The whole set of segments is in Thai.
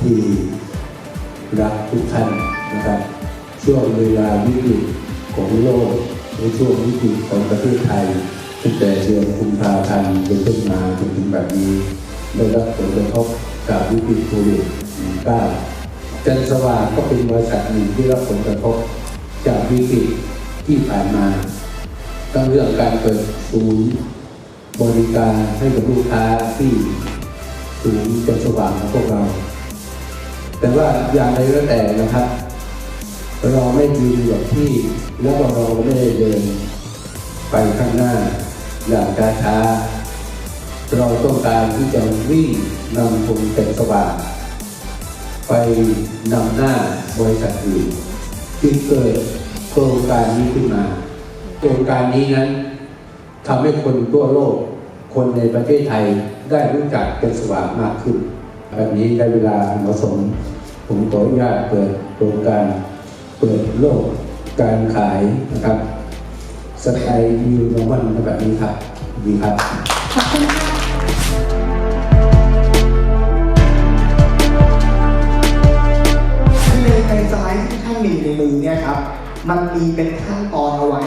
ที่รักทุกท่านนะครับ ช่วงเวลาวิกฤตของโลกในช่วงวิกฤตของประเทศไทยตั้งแต่เดือนกุมภาพันธ์เป็นต้นมาจนถึงแบบนี้ได้รับผลกระทบจากวิกฤตโควิด -19 จันสว่างก็เป็นบริษัทหนึ่งที่รับผลกระทบจากวิกฤตที่ผ่านมาตั้งเรื่องการเปิดศูนย์บริการให้กับลูกค้าที่ศูนย์จันสว่างของพวกเรา แต่ว่าอย่างไรก็แต่นะครับ เราไม่ยืนอยู่กับที่แล้วก็เราไม่ได้เดินไปข้างหน้าอย่างช้าๆเราต้องการที่จะวิ่งนำธงแสงสว่างไปนำหน้าบริษัทอื่นจึงเกิดโครงการนี้ขึ้นมา โครงการนี้นั้นทำให้คนทั่วโลก คนในประเทศไทยได้รู้จักเป็นสว่างมากขึ้น แบบนี้ได้เวลาเหมาะสม ผมขออนุญาตเปิดโครงการเปิดโลกการขายนะครับสไตล์นิวนอมันแบบนี้ครับดีครับขอบคุณค่ะคือในในสไลด์ที่ท่านมีในมือเนี่ยครับ มันมีเป็นขั้นตอนเอาไว้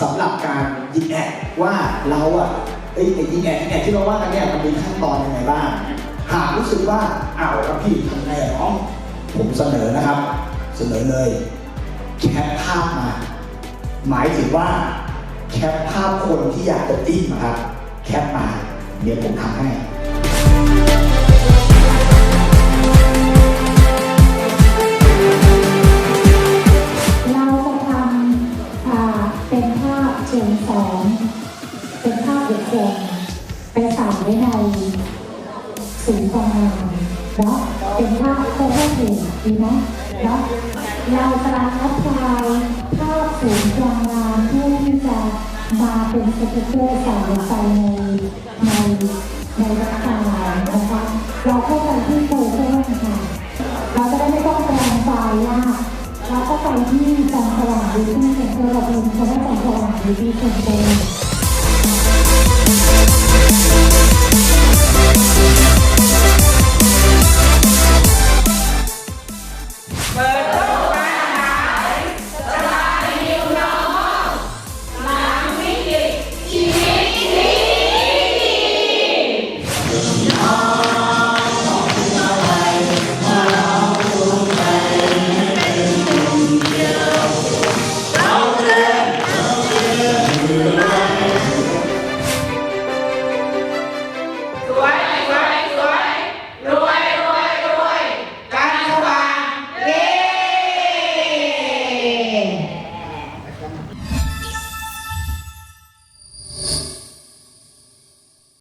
สำหรับการยิงแอดว่าเราอะไอ้ไอ้ยิงแอดยิงแอดที่เราว่ากันเนี่ยมันมีขั้นตอนยังไงบ้างหากรู้สึกว่าอ้าวแล้วพี่ทำไงอะน้อ ผมเสนอนะครับ เสนอเลยแคปภาพมา หมายถึงว่าแคปภาพคนที่อยากจะจิ้มอะครับ แคปมาเดี๋ยวผมทำให้เราจะทำเป็นภาพเชิงสอนเป็นภาพบุคคลไปใส่ไว้ในศู นย์ความงามเนาะเป็นภาพโฟโต้เพจดีไหมเนาะเราจะอัพพลายภาพศูนย์ความงามเพื่อที่จะมาเป็นสติกเกอร์ใส่ลงไปในในในรักการนะคะเราเข้าไปที่โฟโต้ค่ะเราจะได้ไม่ต้องแปลงไฟล์ยากเราก็ไปที่จันทร์สว่างดีที่เซ็นเตอร์เราเป็นคำว่าจันทร์สว่างดีที่เซ็นเตอร์